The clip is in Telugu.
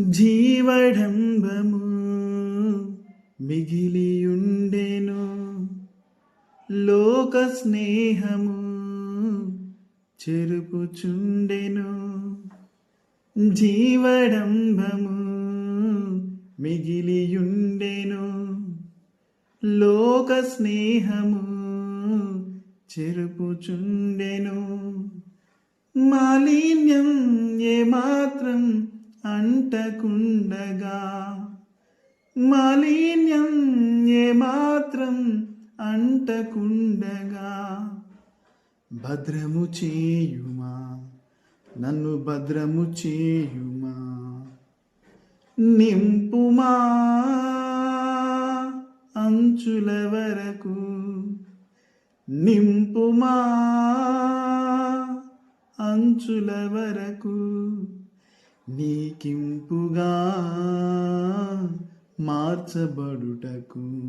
జీవడంబము మిగిలియుండెను. లోక స్నేహము చెరుపుచుండెను. జీవడంబము మిగిలియుండెను. లోక స్నేహము చెరుపుచుండెను. మాలిన్యం ఏమాత్రం అంటకుండగా మాలిన్యం ఏమాత్రం అంటకుండగా భద్రము చేయుమా? నన్ను భద్రము చేయుమా? నింపుమా అంచుల వరకు? నింపుమా అంచుల వరకు? నీకింపుగా మార్చబడుటకు.